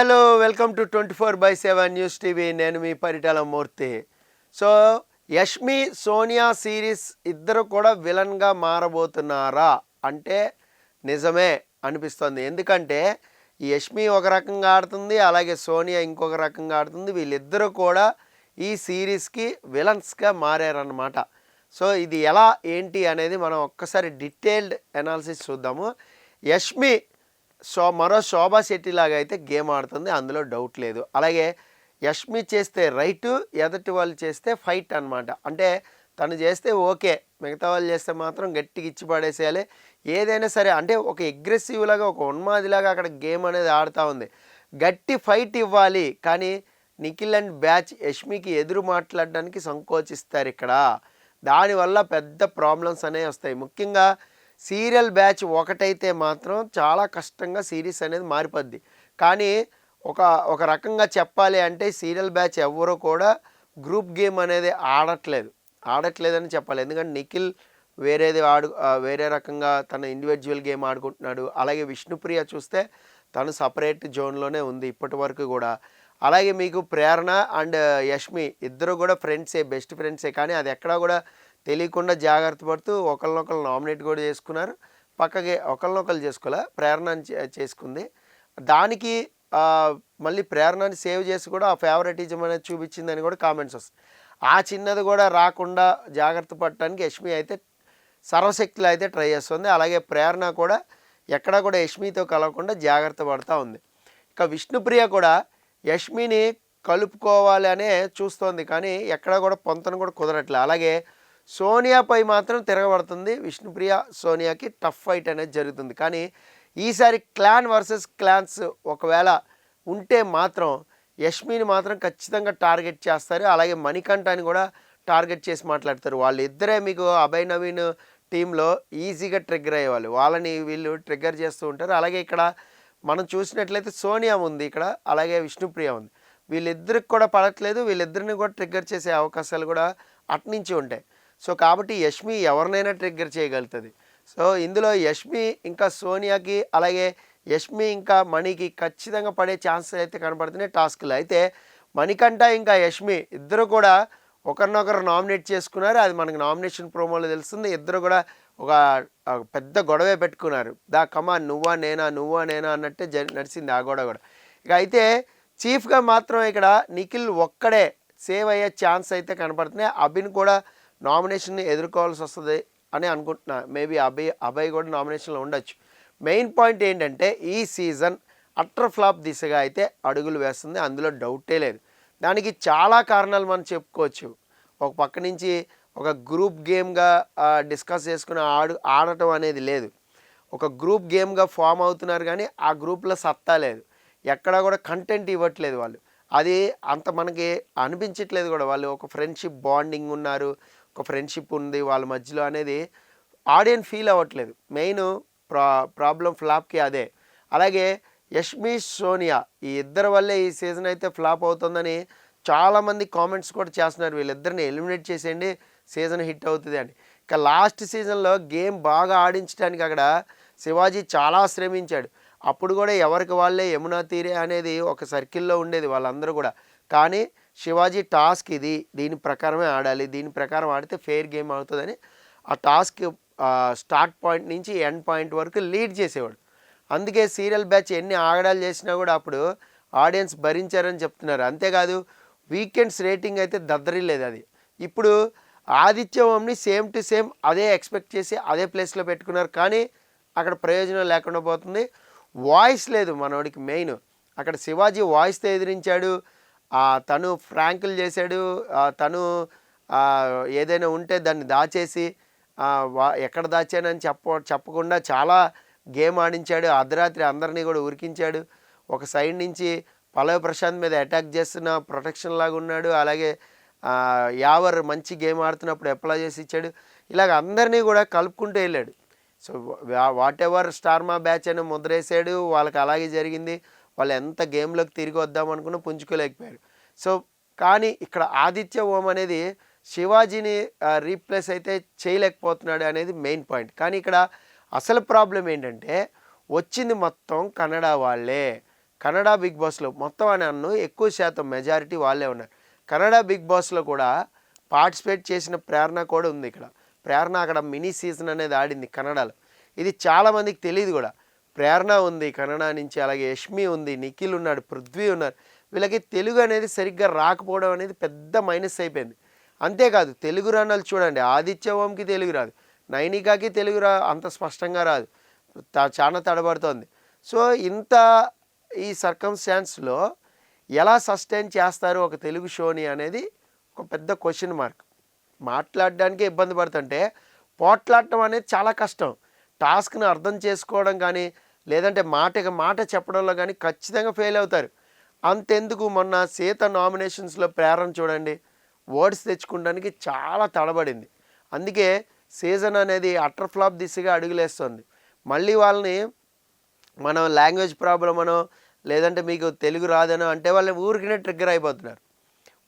Hello welcome to twenty four by seven news TV. నేను మీ Paritala Murthy. So Yashmi Sonia series ఇద్దరు కూడా విలన్గా మారబోతున్నారా? అంటే నిజమే అనిపిస్తుంది. ఎందుకంటే ఈ యష్మి ఒక రకంగా ఆడుతుంది అలాగే సోనియా ఇంకొక రకంగా ఆడుతుంది. వీళ్ళిద్దరూ కూడా ఈ సిరీస్కి విలన్స్గా మారారన్నమాట. సో ఇది ఎలా ఏంటి అనేది మనం ఒక్కసారి డీటెయిల్డ్ అనాలిసిస్ చూద్దాము. యష్మి సో మరో శోభా శెట్టి లాగా అయితే గేమ్ ఆడుతుంది. అందులో డౌట్ లేదు. అలాగే యష్మి చేస్తే రైట్ ఎదటి వాళ్ళు చేస్తే ఫైట్ అన్నమాట. అంటే తను చేస్తే ఓకే. మిగతా వాళ్ళు చేస్తే మాత్రం గట్టిగా ఇచ్చి పడేసేయాలి. ఏదైనా సరే అంటే ఒక అగ్రెసివ్ లాగా ఒక ఉన్మాదిలాగా అక్కడ గేమ్ అనేది ఆడుతూ ఉంది. గట్టి ఫైట్ ఇవ్వాలి. కానీ నిఖిల్ అండ్ బ్యాచ్ యష్మికి ఎదురు మాట్లాడడానికి సంకోచిస్తారు ఇక్కడ. దానివల్ల పెద్ద ప్రాబ్లమ్స్ అనేవి వస్తాయి. ముఖ్యంగా సీరియల్ బ్యాచ్ ఒకటైతే మాత్రం చాలా కష్టంగా సిరీస్ అనేది మారిపోద్ది. కానీ ఒక ఒక రకంగా చెప్పాలి అంటే సీరియల్ బ్యాచ్ ఎవరు కూడా గ్రూప్ గేమ్ అనేది ఆడట్లేదు. ఆడట్లేదని చెప్పాలి. ఎందుకంటే నిఖిల్ వేరేది ఆడు వేరే రకంగా తన ఇండివిజువల్ గేమ్ ఆడుకుంటున్నాడు. అలాగే విష్ణుప్రియ చూస్తే తను సపరేట్ జోన్లోనే ఉంది ఇప్పటి వరకు కూడా. అలాగే మీకు ప్రేరణ అండ్ యష్మి ఇద్దరు కూడా ఫ్రెండ్సే బెస్ట్ ఫ్రెండ్సే కానీ అది ఎక్కడా కూడా తెలియకుండా జాగ్రత్త పడుతూ ఒకరినొకరు నామినేట్ కూడా చేసుకున్నారు. పక్కకి ఒకరినొకరు చేసుకోలే ప్రేరణ చే- చేసుకుంది. దానికి మళ్ళీ ప్రేరణని సేవ్ చేసి కూడా ఆ ఫేవరెటిజం అనేది చూపించిందని కూడా కామెంట్స్ వస్తాయి. ఆ చిన్నది కూడా రాకుండా జాగ్రత్త పడటానికి యష్మి అయితే సర్వశక్తులు అయితే ట్రై చేస్తుంది. అలాగే ప్రేరణ కూడా ఎక్కడా కూడా యష్మితో కలవకుండా జాగ్రత్త పడుతూ ఉంది. ఇక విష్ణుప్రియ కూడా యష్మిని కలుపుకోవాలి అనే చూస్తోంది. కానీ ఎక్కడా కూడా పొంతను కూడా కుదరట్లే. అలాగే సోనియాపై మాత్రం తిరగబడుతుంది. విష్ణుప్రియ సోనియాకి టఫ్ ఫైట్ అనేది జరుగుతుంది. కానీ ఈసారి క్లాన్ వర్సెస్ క్లాన్స్ ఒకవేళ ఉంటే మాత్రం యష్మిని మాత్రం ఖచ్చితంగా టార్గెట్ చేస్తారు. అలాగే మణికంఠని కూడా టార్గెట్ చేసి మాట్లాడతారు. వాళ్ళిద్దరే మీకు అభయ్ నవీన్ టీంలో ఈజీగా ట్రిగ్గర్ అయ్యేవాళ్ళు. వాళ్ళని వీళ్ళు ట్రిగ్గర్ చేస్తూ ఉంటారు. అలాగే ఇక్కడ మనం చూసినట్లయితే సోనియా ఉంది ఇక్కడ. అలాగే విష్ణుప్రియ ఉంది. వీళ్ళిద్దరికి కూడా పడట్లేదు. వీళ్ళిద్దరిని కూడా ట్రిగ్గర్ చేసే అవకాశాలు కూడా అట్నుంచి ఉంటాయి. సో కాబట్టి యష్మి ఎవరినైనా ట్రిగ్గర్ చేయగలుగుతుంది. సో ఇందులో యష్మి ఇంకా సోనియాకి అలాగే యష్మి ఇంకా మణికి ఖచ్చితంగా పడే ఛాన్సెస్ అయితే కనపడుతున్నాయి టాస్క్లు అయితే మణికంట ఇంకా యష్మి ఇద్దరు కూడా ఒకరినొకరు నామినేట్ చేసుకున్నారు. అది మనకి నామినేషన్ ప్రోమోలో తెలుస్తుంది. ఇద్దరు కూడా ఒక పెద్ద గొడవే పెట్టుకున్నారు. దా కమా నువ్వా నేనా నువ్వా నేనా అన్నట్టే జ నడిచింది ఆ గొడవ కూడా. ఇక అయితే చీఫ్గా మాత్రం ఇక్కడ నిఖిల్ ఒక్కడే సేవ్ అయ్యే ఛాన్స్ అయితే కనపడుతున్నాయి అభిన్ కూడా నామినేషన్ని ఎదుర్కోవాల్సి వస్తుంది అని అనుకుంటున్నా. మేబీ అభయ్ అభయ్ కూడా నామినేషన్లో ఉండొచ్చు. మెయిన్ పాయింట్ ఏంటంటే ఈ సీజన్ అట్టర్ ఫ్లాప్ దిశగా అయితే అడుగులు వేస్తుంది. అందులో డౌటే లేదు. దానికి చాలా కారణాలు మనం చెప్పుకోవచ్చు. ఒక పక్క నుంచి ఒక గ్రూప్ గేమ్గా డిస్కస్ చేసుకుని ఆడు ఆడటం అనేది లేదు. ఒక గ్రూప్ గేమ్గా ఫామ్ అవుతున్నారు కానీ ఆ గ్రూప్లో సత్తా లేదు. ఎక్కడా కూడా కంటెంట్ ఇవ్వట్లేదు వాళ్ళు. అది అంత మనకి అనిపించట్లేదు కూడా వాళ్ళు. ఒక ఫ్రెండ్షిప్ బాండింగ్ ఉన్నారు. ఒక ఫ్రెండ్షిప్ ఉంది వాళ్ళ మధ్యలో అనేది ఆడియన్స్ ఫీల్ అవ్వట్లేదు. మెయిన్ ప్రా ప్రాబ్లం ఫ్లాప్కి అదే. అలాగే యష్మి సోనియా ఈ ఇద్దరి వల్లే ఈ సీజన్ అయితే ఫ్లాప్ అవుతుందని చాలామంది కామెంట్స్ కూడా చేస్తున్నారు. వీళ్ళిద్దరిని ఎలిమినేట్ చేసేయండి సీజన్ హిట్ అవుతుంది అని. ఇక లాస్ట్ సీజన్లో గేమ్ బాగా ఆడించడానికి అక్కడ శివాజీ చాలా శ్రమించాడు. అప్పుడు కూడా ఎవరికి వాళ్ళే యమునా తీరే అనేది ఒక సర్కిల్లో ఉండేది వాళ్ళందరూ కూడా. కానీ శివాజీ టాస్క్ ఇది దీని ప్రకారమే ఆడాలి దీని ప్రకారం ఆడితే ఫెయిర్ గేమ్ అవుతుందని ఆ టాస్క్ స్టార్ట్ పాయింట్ నుంచి ఎండ్ పాయింట్ వరకు లీడ్ చేసేవాడు. అందుకే సీరియల్ బ్యాచ్ ఎన్ని ఆగడాలు చేసినా కూడా అప్పుడు ఆడియన్స్ భరించారని చెప్తున్నారు. అంతేకాదు వీకెండ్స్ రేటింగ్ అయితే దద్దరిలేదు అది. ఇప్పుడు ఆదిత్యవంని సేమ్ టు సేమ్ అదే ఎక్స్పెక్ట్ చేసి అదే ప్లేస్లో పెట్టుకున్నారు. కానీ అక్కడ ప్రయోజనం లేకుండా పోతుంది. వాయిస్ లేదు మనోడికి మెయిన్. అక్కడ శివాజీ వాయిస్తో ఎదిరించాడు. తను ఫ్రాంకులు చేశాడు తను ఏదైనా ఉంటే దాన్ని దాచేసి ఎక్కడ దాచానని చెప్ప చెప్పకుండా చాలా గేమ్ ఆడించాడు. అర్ధరాత్రి అందరినీ కూడా ఉరికించాడు. ఒక సైడ్ నుంచి పల్లవి ప్రశాంత్ మీద అటాక్ చేస్తున్న ప్రొటెక్షన్ లాగా ఉన్నాడు. అలాగే యావర్ మంచి గేమ్ ఆడుతున్నప్పుడు అప్లై చేసి ఇచ్చాడు. ఇలాగ అందరినీ కూడా కలుపుకుంటూ వెళ్ళాడు. So whatever Star Maa batch అని ముద్రేసాడు వాళ్ళకి అలాగే జరిగింది. వాళ్ళు ఎంత గేమ్లోకి తిరిగి వద్దాం అనుకున్నా పుంజుకోలేకపోయారు సో కానీ ఇక్కడ ఆదిత్య ఓం అనేది శివాజీని రీప్లేస్ అయితే చేయలేకపోతున్నాడు అనేది మెయిన్ పాయింట్. కానీ ఇక్కడ అసలు ప్రాబ్లం ఏంటంటే వచ్చింది మొత్తం కన్నడ వాళ్ళే. కన్నడ బిగ్ బాస్లో మొత్తం అని అన్ను ఎక్కువ శాతం మెజారిటీ వాళ్ళే ఉన్నారు. కన్నడ బిగ్ బాస్లో కూడా పార్టిసిపేట్ చేసిన ప్రేరణ కూడా ఉంది ఇక్కడ. ప్రేరణ అక్కడ మినీ సీజన్ అనేది ఆడింది కన్నడలో. ఇది చాలామందికి తెలియదు కూడా. ప్రేరణ ఉంది కన్నడ నుంచి అలాగే యష్మి ఉంది నిఖిల్ ఉన్నాడు పృథ్వీ ఉన్నారు. వీళ్ళకి తెలుగు అనేది సరిగ్గా రాకపోవడం అనేది పెద్ద మైనస్ అయిపోయింది. అంతేకాదు తెలుగు రానాలు చూడండి ఆదిత్య ఓంకి తెలుగు రాదు నైనికాకి తెలుగు రా అంత స్పష్టంగా రాదు. త- చాలా తడబడుతోంది. సో ఇంత ఈ సర్కమ్స్టాన్స్లో ఎలా సస్టైన్ చేస్తారు ఒక తెలుగు షోని అనేది ఒక పెద్ద క్వశ్చన్ మార్క్. మాట్లాడడానికే ఇబ్బంది పడుతుంటే పోట్లాడటం అనేది చాలా కష్టం. టాస్క్ని అర్థం చేసుకోవడం కానీ లేదంటే మాటగా మాట చెప్పడంలో కానీ ఖచ్చితంగా ఫెయిల్ అవుతారు. అంతెందుకు మొన్న సీత నామినేషన్స్లో ప్రేరణ చూడండి వర్డ్స్ తెచ్చుకోవడానికి చాలా తడబడింది. అందుకే సీజన్ అనేది అటర్ ఫ్లాప్ దిశగా అడుగులేస్తుంది. మళ్ళీ వాళ్ళని మనం లాంగ్వేజ్ ప్రాబ్లం అనో లేదంటే మీకు తెలుగు రాదనో అంటే వాళ్ళు ఊరికినే ట్రిగ్గర్ అయిపోతున్నారు.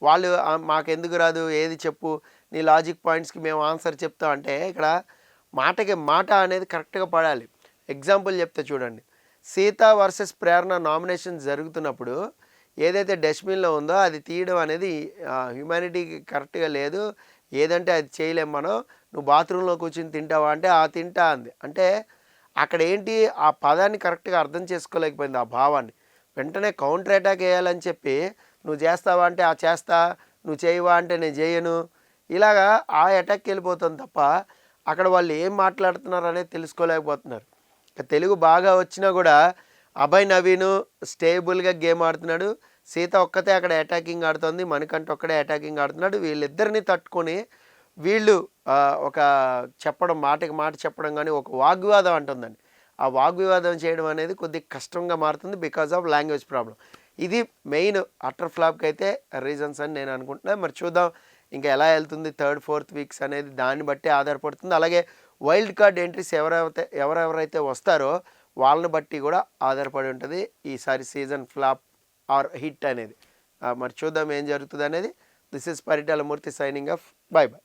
వాళ్ళు మాకెందుకు రాదు ఏది చెప్పు నీ లాజిక్ పాయింట్స్కి మేము ఆన్సర్ చెప్తాం అంటే ఇక్కడ మాటకి మాట అనేది కరెక్ట్గా పడాలి. ఎగ్జాంపుల్ చెప్తే చూడండి. సీత వర్సెస్ ప్రేరణ నామినేషన్ జరుగుతున్నప్పుడు ఏదైతే డస్ట్బిన్లో ఉందో అది తీయడం అనేది హ్యుమానిటీకి కరెక్ట్గా లేదు. ఏదంటే అది చేయలేం మనం. నువ్వు బాత్రూంలో కూర్చుని తింటావా అంటే ఆ తింటా అంది. అంటే అక్కడ ఏంటి? ఆ పదాన్ని కరెక్ట్గా అర్థం చేసుకోలేకపోయింది ఆ భావాన్ని. వెంటనే కౌంటర్ అటాక్ వేయాలని చెప్పి నువ్వు చేస్తావా అంటే ఆ చేస్తా. నువ్వు చేయవా అంటే నేను చేయను. ఇలాగా ఆ అటాక్కి వెళ్ళిపోతాను తప్ప అక్కడ వాళ్ళు ఏం మాట్లాడుతున్నారు అనేది తెలుసుకోలేకపోతున్నారు. తెలుగు బాగా వచ్చినా కూడా అభయ్ నవీన్ స్టేబుల్గా గేమ్ ఆడుతున్నాడు. సీత ఒక్కతే అక్కడ అటాకింగ్ ఆడుతుంది. మణికంఠ ఒక్కడే అటాకింగ్ ఆడుతున్నాడు. వీళ్ళిద్దరిని తట్టుకొని వీళ్ళు ఒక చెప్పడం మాటకి మాట చెప్పడం కానీ ఒక వాగ్వివాదం అంటుందండి. ఆ వాగ్వివాదం చేయడం అనేది కొద్దిగా కష్టంగా మారుతుంది బికాజ్ ఆఫ్ లాంగ్వేజ్ ప్రాబ్లం ఇది మెయిన్ అటర్ ఫ్లాప్కి అయితే రీజన్స్ అని నేను అనుకుంటున్నాను మరి చూద్దాం ఇంకా ఎలా వెళ్తుంది థర్డ్ ఫోర్త్ వీక్స్ అనేది దాన్ని బట్టి ఆధారపడుతుంది. అలాగే వైల్డ్ కార్డ్ ఎంట్రీస్ ఎవరైతే ఎవరెవరైతే వస్తారో వాళ్ళని బట్టి కూడా ఆధారపడి ఉంటుంది. ఈసారి సీజన్ ఫ్లాప్ ఆర్ హిట్ అనేది. మరి చూద్దాం ఏం జరుగుతుంది అనేది. This is Paritala Murthy signing off. Bye bye.